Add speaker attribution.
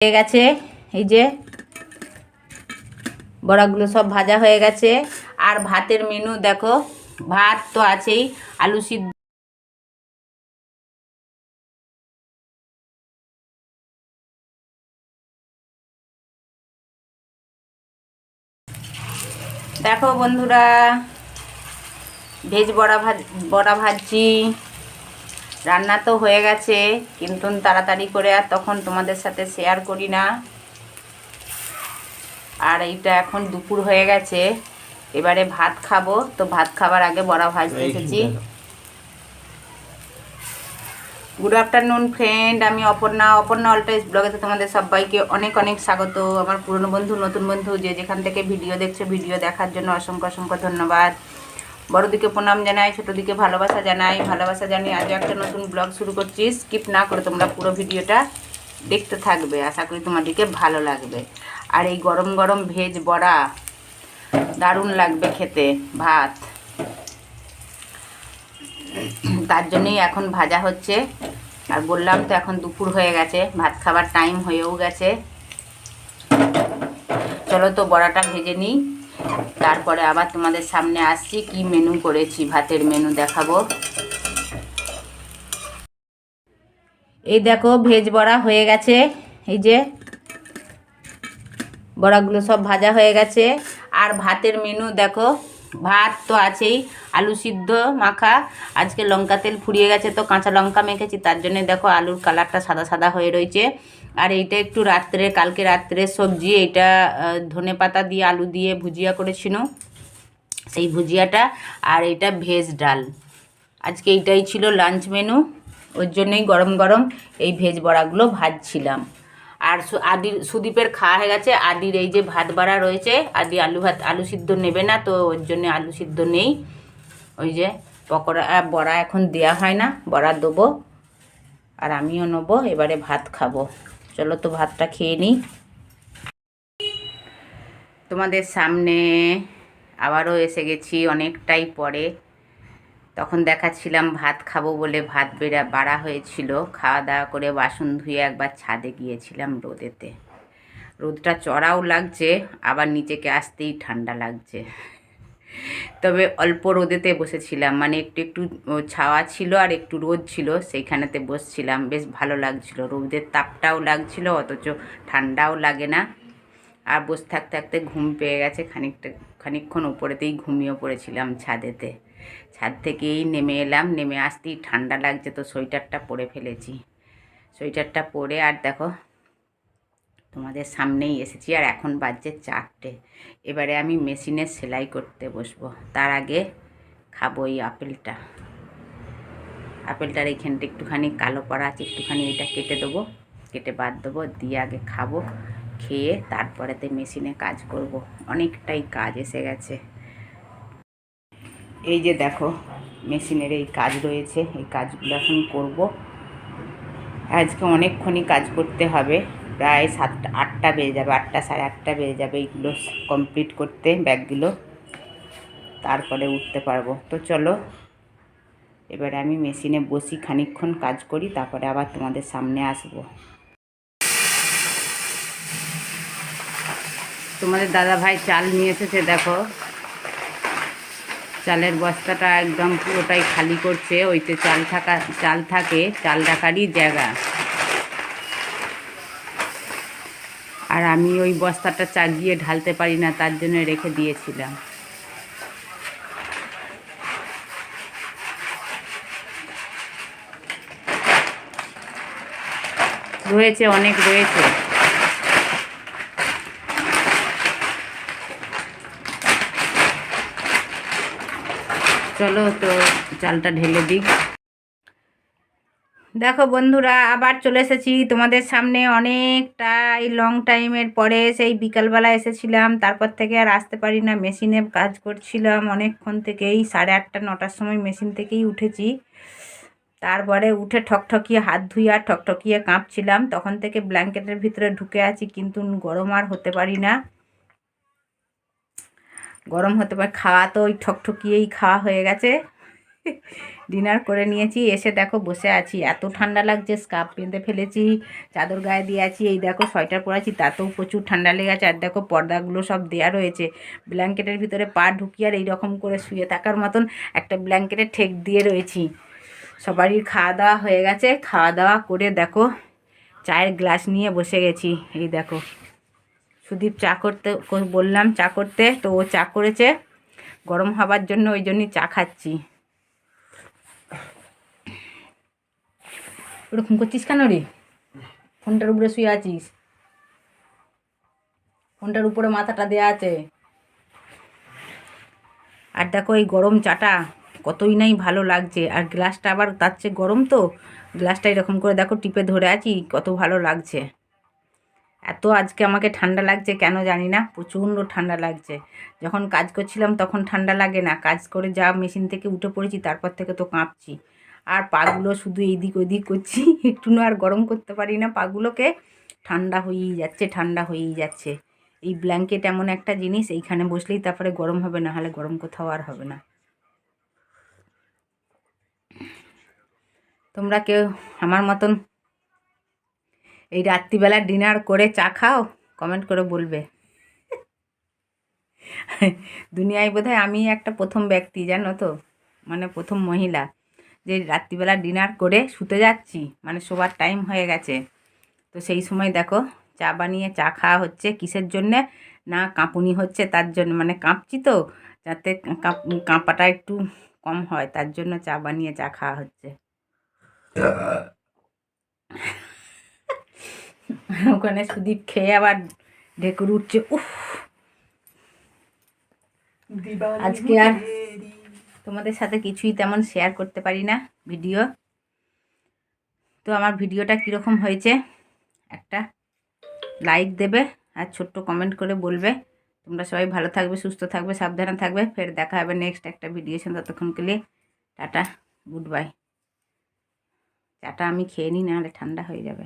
Speaker 1: হয়ে গেছে। এই যে বড়াগুলো সব ভাজা হয়ে গেছে। আর ভাতের মেনু দেখো, ভাত তো আছেই, আলু সিদ্ধ দেখো বন্ধুরা, ভেজ বড়া ভাজ, বড়া ভাজছি। রান্না তো হয়ে গেছে। কিন্তু তাড়াতাড়ি করে আর তখন তোমাদের সাথে শেয়ার করি না। আর এইটা এখন দুপুর হয়ে গেছে। এবারে ভাত খাব। তো ভাত খাবার আগে বড়া ভাজতে এসেছি। গুড আফটারনুন ফ্রেন্ড আমি অপর্ণা। অপর্ণা অলটাইজ ব্লগেতে তোমাদের সবাইকে অনেক অনেক স্বাগত। আমার পুরনো বন্ধু নতুন বন্ধু যে যেখান থেকে ভিডিও দেখছে ভিডিও দেখার জন্য অসংখ্য অসংখ্য ধন্যবাদ। বড়দিকে প্রণাম জানাই, ছোটোদিকে ভালোবাসা জানাই। ভালোবাসা জানিয়ে আজও একটা নতুন ব্লগ শুরু করছি। স্কিপ না করে তোমরা পুরো ভিডিওটা দেখতে থাকবে। আশা করি তোমাদেরকে ভালো লাগবে। আর এই গরম গরম ভেজ বড়া, দারুণ লাগবে খেতে। ভাত। তার জন্যই এখন ভাজা হচ্ছে। আর বললাম তো এখন দুপুর হয়ে গেছে। ভাত খাবার টাইম হয়েও গেছে। চলো তো বড়াটা ভেজে নিই। তারপরে আবার তোমাদের সামনে আসছি কি মেনু করেছি, ভাতের মেনু দেখাবো। এই দেখো, ভেজ বড়া হয়ে গেছে। এই যে বড়াগুলো সব ভাজা হয়ে গেছে। আর ভাতের মেনু দেখো, ভাত তো আছেই, আলু সিদ্ধ, মাখা। আজকে লঙ্কা তেল ফুরিয়ে গেছে তো কাঁচা লঙ্কা মেখেছি, তার জন্য দেখো আলুর কালারটা সাদা সাদা হয়ে রয়েছে। আর এইটা একটু রাত্রে, কালকে রাত্রে সবজি, এইটা ধনে পাতা দিয়ে, আলু দিয়ে ভুজিয়া করেছিল। সেই ভুজিয়াটা আর এটা ভেজ ডাল। আজকে এইটাই ছিল লাঞ্চ মেনু ওর জন্যই গরম গরম এই ভেজ বড়াগুলো ভাজছিলাম। আর আদির, সুদীপের খাওয়া হয়ে গেছে। আদির এই যে ভাত বাড়া রয়েছে, আদি আলু ভাত, আলু সিদ্ধ নেবে না, তো ওর জন্য আলু সিদ্ধ নেই। ওই যে পকোড়া বড়া এখন দেয়া হয় না, বড়া দেবো। আর আমিও নেব, এবারে ভাত খাব। চলো তো ভাতটা খেয়ে নিই। তোমাদের সামনে আবারও এসে গেছি অনেকটাই পরে। তখন দেখাচ্ছিলাম ভাত খাব বলে ভাত বেড়া, বাড়া হয়েছিল। খাওয়া দাওয়া করে বাসন ধুয়ে একবার ছাদে গিয়েছিলাম রোদেতে। রোদটা চড়াও লাগছে, আবার নিচেকে আসতেই ঠান্ডা লাগছে। তবে অল্প রোদেতে বসেছিলাম। মানে একটু একটু ছাওয়া ছিল আর একটু রোদ ছিল, সেইখানেতে বসছিলাম। বেশ ভালো লাগছিল। রোদের তাপটাও লাগছিল, অথচ ঠান্ডাও লাগে না। আর বসে থাকতে থাকতে ঘুম পেয়ে গেছে খানিকটা, খানিকক্ষণ উপরেতেই ঘুমিয়ে পড়েছিলাম ছাদেতে। ছাদ থেকেই নেমে এলাম। নেমে আসতেই ঠান্ডা লাগছে, তো সোয়েটারটা পরে ফেলেছি। সোয়েটারটা পরে আর দেখো তোমাদের সামনেই এসেছি আর এখন বাজছে চারটে। এবারে আমি মেশিনে সেলাই করতে বসবো। তার আগে খাব এই আপেলটা। আপেলটার এইখানটা একটুখানি কালো পড়া আছে, একটুখানি এটা কেটে দেবো। কেটে বাদ দেবো, দিয়ে আগে খাব, খেয়ে তারপরেতে মেশিনে কাজ করব। অনেকটাই কাজ এসে গেছে। এই যে দেখো, মেশিনের এই কাজ রয়েছে। এই কাজগুলো এখন করব। আজকে অনেকক্ষণই কাজ করতে হবে। প্রায় সাতটা, আটটা বেজে যাবে, আটটা সাড়ে আটটা বেজে যাবে এইগুলো কমপ্লিট করতে ব্যাগগুলো। তারপরে উঠতে পারব। তো চলো, এবারে আমি মেশিনে বসি, খানিকক্ষণ কাজ করি, তারপরে আবার তোমাদের সামনে আসব। তোমাদের দাদা ভাই চাল নিয়ে এসেছে, দেখো। চালের বস্তাটা একদম পুরোটাই খালি করছে, ওইতে চাল থাকা, চাল থাকে, চাল রাখারই জায়গা। আর আমি ওই বস্তাটা চাগিয়ে ঢালতে পারি না, তার জন্য রেখে দিয়েছিলাম। রয়েছে, অনেক রয়েছে। চলো তো চালটা ঢেলে দিই। দেখো বন্ধুরা, আবার চলে এসেছি। তোমাদের সামনে অনেকটাই লং টাইমের পরে সেই বিকালবেলা এসেছিলাম। তারপর থেকে আর আসতে পারি না। মেশিনে কাজ করছিলাম অনেকক্ষণ থেকেই। সাড়ে আটটা, নটার সময় মেশিন থেকেই উঠেছি। তারপরে উঠে ঠকঠকিয়ে হাত আর ঠকঠকিয়ে কাঁপছিলাম। তখন থেকে ব্ল্যাঙ্কেটের ভিতরে ঢুকে আছি, কিন্তু গরম আর হতে পারি না। গরম হতে পারে, খাওয়া তো ওই ঠকঠকিয়েই খাওয়া হয়ে গেছে। ডিনার করে নিয়েছি, এসে দেখো বসে আছি। এত ঠান্ডা লাগছে, স্কার্ফ বেঁধে ফেলেছি, চাদর গায়ে দিয়ে আছি। এই দেখো সোয়েটার পরেছি তাতেও প্রচুর ঠান্ডা লেগেছে আর দেখো পর্দাগুলো সব দেয়া রয়েছে। ব্ল্যাঙ্কেটের ভিতরে পা ঢুকিয়ে আর এইরকম করে শুয়ে থাকার মতন একটা ব্ল্যাঙ্কেটে ঠেক দিয়ে রয়েছি। সবারই খাওয়া দাওয়া হয়ে গেছে। খাওয়া দাওয়া করে দেখো চায়ের গ্লাস নিয়ে বসে গেছি। এই দেখো সুদীপ চা করতে, বললাম চা করতে, তো ও চা করেছে। গরম হবার জন্য ওই জন্যই চা খাচ্ছি। ওরকম করছিস কেন রে? ফোনটার উপরে শুয়ে আছিস। ফোনটার উপরে মাথাটা দেয়া আছে। আর দেখো এই গরম চাটা কতই নাই ভালো লাগছে। আর গ্লাসটা আবার তার চেয়ে গরম তো? গ্লাসটা এরকম করে দেখো টিপে ধরে আছি, কত ভালো লাগছে। এত আজকে আমাকে ঠান্ডা লাগছে কেন জানি না, প্রচণ্ড ঠান্ডা লাগছে। যখন কাজ করছিলাম তখন ঠান্ডা লাগে না, কাজ করে যা মেশিন থেকে উঠে পড়েছি, তারপর থেকে তো কাঁপছি। আর পাগুলো শুধু এইদিক ওইদিক করছি। একটু আর গরম করতে পারি না পাগুলোকে। ঠান্ডা হয়েই যাচ্ছে, ঠান্ডা হয়েই যাচ্ছে। এই ব্ল্যাঙ্কেট এমন একটা জিনিস, এইখানে বসলেই তারপরে গরম হবে, না হলে গরম কোথাও আর হবে না। তোমরা কেউ আমার মতন এই রাত্রিবেলা ডিনার করে চা খাও? কমেন্ট করে বলবে। দুনিয়ায় বোধহয় আমি একটা প্রথম ব্যক্তি, জানো তো? মানে প্রথম মহিলা। যে রাত্রিবেলা ডিনার করে শুতে যাচ্ছি মানে শোবার টাইম হয়ে গেছে। তো সেই সময় দেখো চা বানিয়ে চা খাওয়া হচ্ছে কিসের জন্যে? না কাঁপুনি হচ্ছে তার জন্য মানে কাঁপছি তো যাতে কাঁপ- কাঁপাটা একটু কম হয় তার জন্য চা বানিয়ে চা খাওয়া হচ্ছে। ওখানে সুদীপ খেয়ে আবার ঢেকুর উঠছে উফ! আজকে আর তোমাদের সাথে কিছুই তেমন শেয়ার করতে পারি না ভিডিও তো আমার ভিডিওটা কীরকম হয়েছে? একটা লাইক দেবে আর ছোট্ট কমেন্ট করে বলবে। তোমরা সবাই ভালো থাকবে, সুস্থ থাকবে, সাবধানে থাকবে। ফের দেখা হবে নেক্সট একটা ভিডিও সঙ্গে ততক্ষণ কে টাটা গুড বাই চাটা আমি খেয়ে নিই, নাহলে ঠান্ডা হয়ে যাবে।